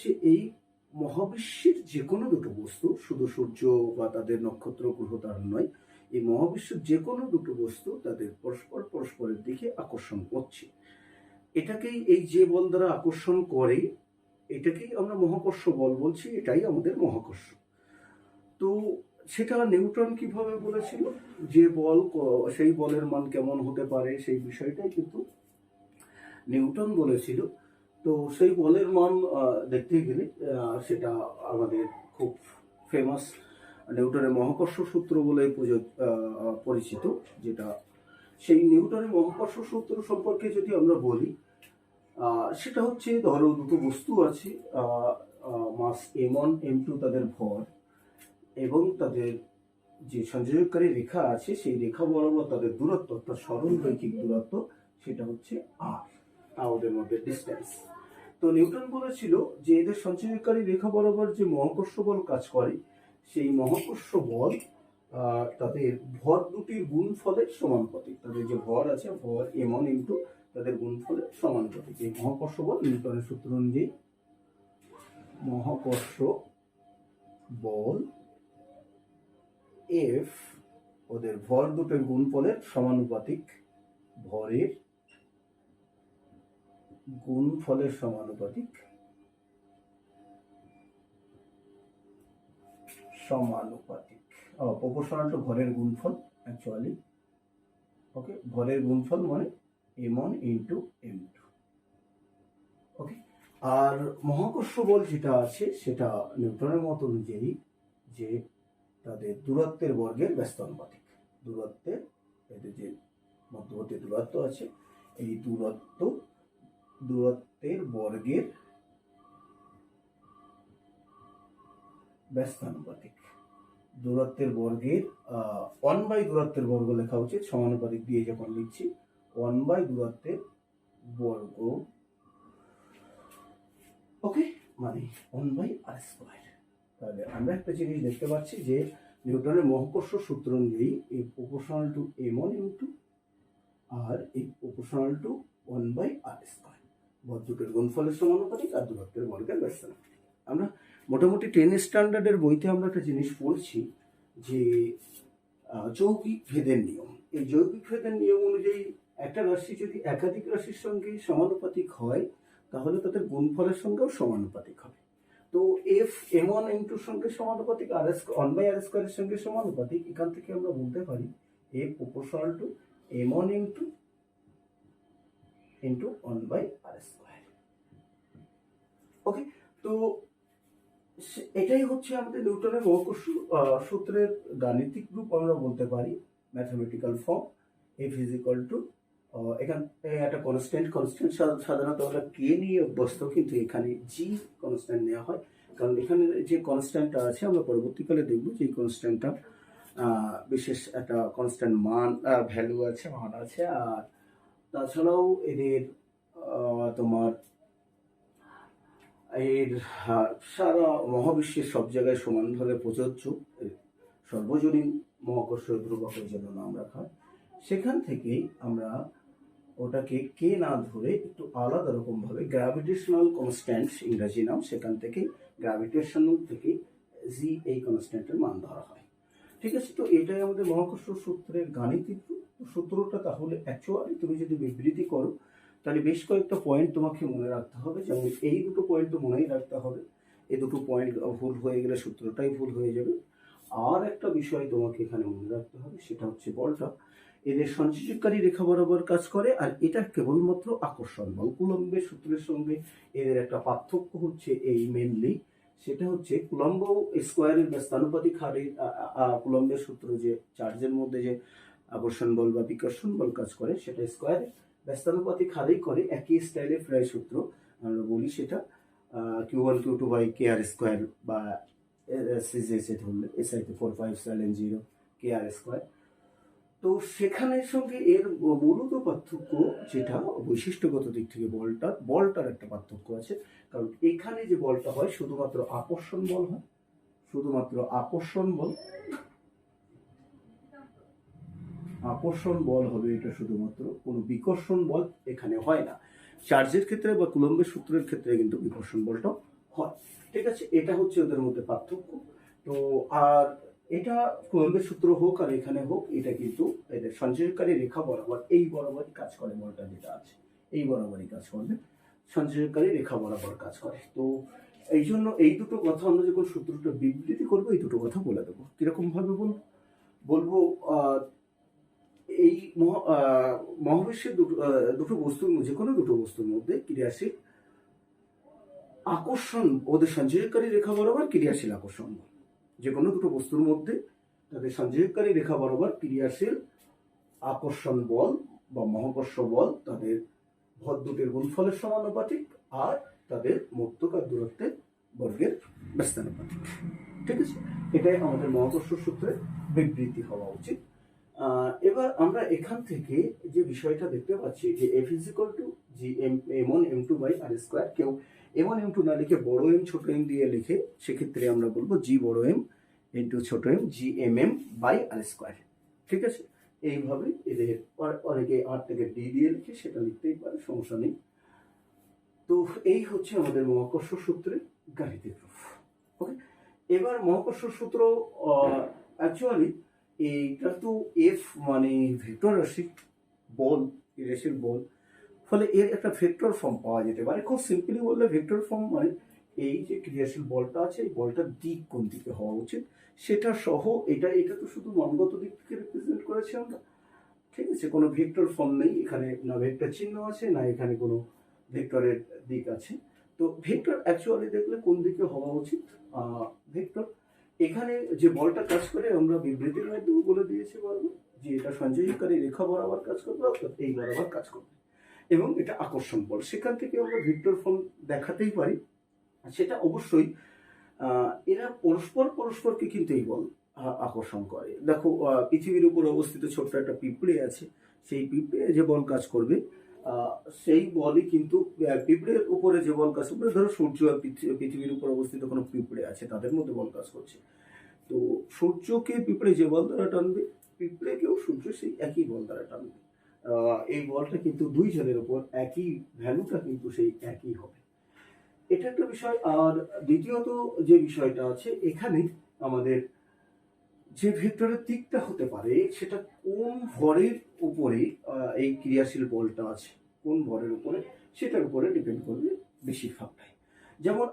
হচ্ছে এই মহাবিশ্বের যে কোনো দুটো বস্তু, শুধু সূর্য বা তাদের নক্ষত্র, গ্রহ তারা নয়, এই মহাবিশ্বের যে কোনো দুটো বস্তু তাদের পরস্পর পরস্পরের দিকে আকর্ষণ করছে। এটাকেই এই যে বল দ্বারা আকর্ষণ করে, এটাকেই আমরা মহাকর্ষ বল বলছি, এটাই আমাদের মহাকর্ষ। তো সেটা নিউটন কীভাবে বলেছিল? যে বল সেই বলের মান কেমন হতে পারে সেই বিষয়টাই কিন্তু নিউটন বলেছিল। তো সেই বলের মান দেখতে গেলে সেটা আমাদের খুব ফেমাস নিউটনের মহাকর্ষ সূত্র বলে পরিচিত, যেটা সেই নিউটনের মহাকর্ষ সূত্র সম্পর্কে যদি আমরা বলি সেটা হচ্ছে ধরো দুটো বস্তু আছে mass M one, M two তাদের ভর এবং তাদের যে সংযোজকারী রেখা আছে, সেই রেখা বরাবর তাদের দূরত্ব, অর্থাৎ সরল রৈখিক দূরত্ব, সেটা হচ্ছে আর ওদের মধ্যে ডিস্টেন্স তো নিউটন বলেছিল যে এদের সঞ্চয়কারী রেখা বরাবর যে মহাকর্ষ বল কাজ করে, সেই মহাকর্ষ বল তাদের ভর দুটির গুণফলের সমানুপাতিক। তাদের যে ভর আছে, ভর এম ওয়ান ইন্টু তাদের গুণফলের সমানুপাতিক। এই মহাকর্ষ বল নিউটনের সূত্র অনুযায়ী মহাকর্ষ বল এফ ওদের ভর দুটোর গুণফলের সমানুপাতিক ভরের গুণফলের সমানুপাতিক। সমানুপাতিক। প্রপোর্শনাল টু ভরের গুণফল অ্যাকচুয়ালি ওকে ভরের গুণফল মানে M one into M two okay আর মহাকর্ষ বল যেটা আছে, সেটা নিউটনের মত অনুযায়ী যে তাদের দূরত্বের বর্গের ব্যস্তানুপাতিক। দূরত্বের, এদের যে মধ্যবর্তী দূরত্ব আছে, এই দূরত্ব দূরত্বের বর্গের ব্যস্তানুপাতিক। দূরত্বের বর্গের ওয়ান বাই দূরত্বের বর্গ লেখা উচিত, সমানুপাতিক দিয়ে যখন লিখছি ওয়ান বাই দূরত্বের বর্গ ওকে মানে ওয়ান বাই আর স্কোয়ার তাহলে আমরা একটা জিনিস দেখতে পাচ্ছি যে নিউটনের মহাকর্ষ সূত্র অনুযায়ী এই proportional to M one into আর এই proportional to one by R square বর্ধকের গুণফলের সমানুপাতিক আর দূরত্বের বর্গের ব্যস্তানুপাতিক আমরা মোটামুটি টেন স্ট্যান্ডার্ডের বইতে আমরা একটা জিনিস পড়ছি যে যৌগিক ভেদের নিয়ম। এই যৌগিক ভেদের নিয়ম অনুযায়ী একটা রাশি যদি একাধিক রাশির সঙ্গে সমানুপাতিক হয়, তাহলে তাদের গুণফলের সঙ্গেও সমানুপাতিক হবে। তো এফ এম ওয়ান এম টুর সঙ্গে সমানুপাতিক আর এস ওয়ান বাই আর স্কোয়ারের সঙ্গে সমানুপাতিক, এখান থেকে আমরা বলতে পারি এ proportional to M one M two into one by R square okay তো এটাই হচ্ছে আমাদের নিউটনের মহাকর্ষ আহ, সূত্রের গাণিতিক রূপ আমরা বলতে পারি ম্যাথমেটিক্যাল ফর্ম এ ফিজিক্যাল টু এখান একটা কনস্ট্যান্ট কনস্ট্যান্ট সাধারণত আমরা কে নিয়ে অভ্যস্ত কিন্তু এখানে জি কনস্ট্যান্ট নেওয়া হয়। কারণ এখানে যে কনস্ট্যান্টটা আছে আমরা পরবর্তীকালে দেখব যে এই কনস্ট্যান্টটা বিশেষ একটা কনস্ট্যান্ট মান ভ্যালু আছে মান আছে আর তাছাড়াও এদের তোমার, এর সারা মহাবিশ্বের সব জায়গায় সমানভাবে প্রযোজ্য সর্বজনীন মহাকর্ষ ধ্রুবকের জন্য নাম রাখা। সেখান থেকেই আমরা ওটাকে কে না ধরে একটু আলাদা রকমভাবে গ্র্যাভিটেশনাল কনস্ট্যান্ট ইংরাজি নাম, সেখান থেকে গ্র্যাভিটেশনাল থেকে জি এই কনস্ট্যান্টের মান ধরা হয় ঠিক আছে, তো এটাই আমাদের মহাকর্ষ সূত্রের গাণিতিক রূপ। সূত্রটা তাহলে অ্যাকচুয়ালি তুমি যদি বিবৃতি করো, তাহলে বেশ কয়েকটা পয়েন্ট তোমাকে মনে রাখতে হবে, যেমন এই দুটো পয়েন্ট তো মনেই রাখতে হবে। এই দুটো পয়েন্ট ভুল হয়ে গেলে সূত্রটাই ভুল হয়ে যাবে। আর একটা বিষয় তোমাকে এখানে মনে রাখতে হবে, সেটা হচ্ছে বলটা। এদের সঞ্চয়কারী রেখা বরাবর কাজ করে, আর এটা কেবলমাত্র আকর্ষণ বল কুলম্বের সূত্রের সঙ্গে এদের একটা পার্থক্য হচ্ছে এই মেনলি সেটা হচ্ছে কুলম্ব স্কোয়ারের ব্যস্তানুপাতিক হারে আ- আ- আ- কুলম্বের সূত্র যে চার্জের মধ্যে যে আকর্ষণ বল বা বিকর্ষণ বল কাজ করে, সেটা স্কোয়ারে ব্যস্তানুপাতিক হারেই করে একই স্টাইলে প্রায় সূত্র আমরা বলি সেটা Q one Q two by K R square বা সিজেসে ধরলে S I four five seven zero K R square তো সেখানের সঙ্গে এর মূলত পার্থক্য যেটা, বৈশিষ্ট্যগত দিক থেকে বলটা, বলটার একটা পার্থক্য আছে। কারণ এখানে যে বলটা হয়, শুধুমাত্র আকর্ষণ বল হয়, শুধুমাত্র আকর্ষণ বল। আকর্ষণ বল হবে এটা শুধুমাত্র। কোনো বিকর্ষণ বল এখানে হয় না। চার্জের ক্ষেত্রে বা কুলম্বের সূত্রের ক্ষেত্রে কিন্তু বিকর্ষণ বলটা হয়। ঠিক আছে? এটা হচ্ছে ওদের মধ্যে পার্থক্য। তো আর এটা কুলম্বের সূত্র হোক আর এখানে হোক, এটা কিন্তু এদের সঞ্চয়কারী রেখা বরাবর এই বরাবরই কাজ করে বলটা যেটা আছে। এই বরাবরই কাজ করবে। সঞ্চয়কারী রেখা বরাবর কাজ করে। তো এই জন্য এই দুটো কথা আমরা যখন সূত্রটা বিবৃতি করব, এই দুটো কথা বলে দেবো। কীরকম ভাবে বলব বলব এই মহা- মহাবিশ্বের দুটো বস্তুর যে কোনো দুটো বস্তুর মধ্যে ক্রিয়াশীল আকর্ষণ ওদের সঞ্চয়কারী রেখা বরাবর ক্রিয়াশীল আকর্ষণ। বল। যে কোনো দুটো বস্তুর মধ্যে তাদের সঞ্চয়কারী রেখা বরাবর ক্রিয়াশীল আকর্ষণ বল বা মহাকর্ষ বল তাদের ভর দুটির গুণফলের সমানুপাতিক আর তাদের মধ্যকার দূরত্বের বর্গের ব্যস্তানুপাতিক। ঠিক আছে? এটাই আমাদের মহাকর্ষ সূত্রের বিবৃতি হওয়া উচিত। এবার আমরা এখান থেকে যে বিষয়টা দেখতে পাচ্ছি যে F is equal to G M M one M two by R square কেউ এম ওয়ান এম টু না লিখে বড় এম ছোট এম দিয়ে লিখে সেক্ষেত্রে আমরা বলব জি বড় এম ইন্টু ছোট M G M M by R square ঠিক আছে? এইভাবে এদের অনেকে আর থেকে ডি দিয়ে লিখে সেটা লিখতেই পারে, সমস্যা নেই। তো এই হচ্ছে আমাদের মহাকর্ষ সূত্রের গাণিতিক রূপ ওকে এবার মহাকর্ষ সূত্র অ্যাকচুয়ালি এইটা তো এফ মানে ভেক্টর রাশি বল, এই রাশির বল। ফলে এর একটা ভেক্টর ফর্ম পাওয়া যেতে পারে। খুব সিম্পলি বললে ভেক্টর ফর্ম মানে এই যে ক্রিয়াশীল বলটা আছে, এই বলটার দিক কোন দিকে হওয়া উচিত, সেটা সহ এটা এটা তো শুধু মনগত দিক থেকে রিপ্রেজেন্ট করেছি আমরা। ঠিক আছে, কোনো ভেক্টর ফর্ম নেই, এখানে না ভেক্টর চিহ্ন আছে, না এখানে কোনো ভেক্টরের দিক আছে। তো ভেক্টর অ্যাকচুয়ালি দেখলে কোন দিকে হওয়া উচিত? ভেক্টর এখানে যে বলটা কাজ করে, আমরা বিবৃতির মাধ্যমে বলে দিয়েছি বলব যে এটা সঞ্চয়কারী রেখা বরাবর কাজ করবে, অর্থাৎ এই বরাবর কাজ করবে। এবং এটা আকর্ষণ বল। সেখান থেকে আমরা ভিক্টর ফর্ম দেখাতেই পারি। সেটা অবশ্যই এরা পরস্পর পরস্পরকে কিন্তু এই বল আকর্ষণ করে। দেখো পৃথিবীর উপর অবস্থিত ছোট্ট একটা পিঁপড়ে আছে। সেই পিঁপড়ে যে বল কাজ করবে সেই বলই কিন্তু পিঁপড়ের উপরে যে বল কাজ করবে ধরো সূর্য পৃথিবীর উপর অবস্থিত কোনো পিঁপড়ে আছে, তাদের মধ্যে বল কাজ করছে। তো সূর্যকে পিঁপড়ে যে বল দ্বারা টানবে, পিঁপড়েকেও সূর্য সেই একই বল দ্বারা টানবে। এই বলটা কিন্তু দুই জনের উপর একই ভ্যালুটা কিন্তু সেই একই হবে। এটা একটা বিষয়। আর দ্বিতীয়ত যে বিষয়টা আছে, এখানে আমাদের যে ভেতরে দিকটা হতে পারে, সেটা কোন ভরের উপরে এই ক্রিয়াশীল বলটা আছে, কোন ভরের উপরে, সেটার উপরে ডিপেন্ড করবে বেশিরভাগটাই। যেমন